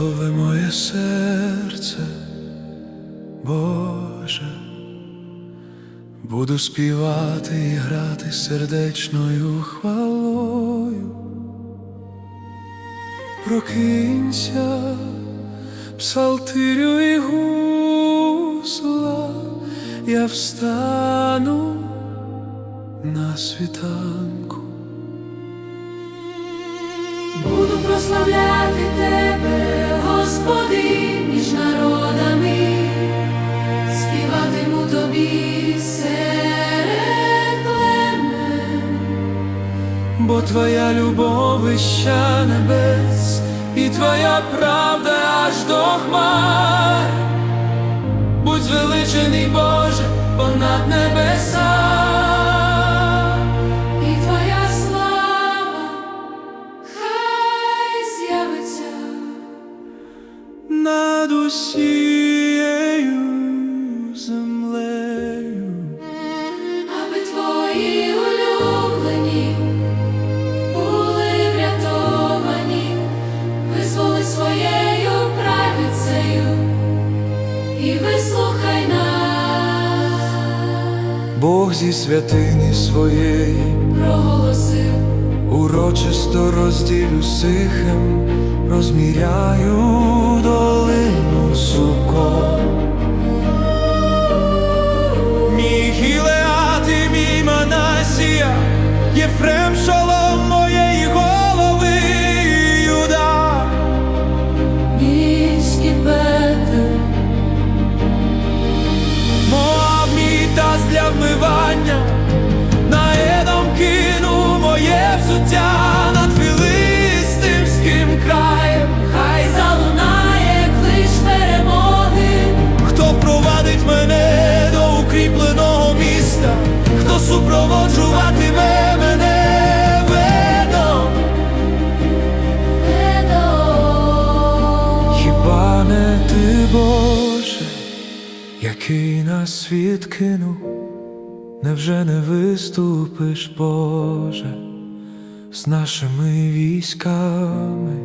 моє серце, Боже, буду співати і грати сердечною хвалою. Прокинься, псалтирю і гусла, я встану на світанку. Буду прославляти Бо твоя любов вища небес, і твоя правда аж до хмар. Будь звеличений, Боже, понад небеса. І твоя слава хай з'явиться, над усією і вислухай нас, Бог зі святині своєї проголосив. урочисто розділю сихим, розміряю долину суком. Мій Гілеат і мій Манасія, Єфрем шолом супроводжуватиме мене ведом? Едом. Хіба не ти, Боже, який нас світ кинув, невже не виступиш, Боже, з нашими військами?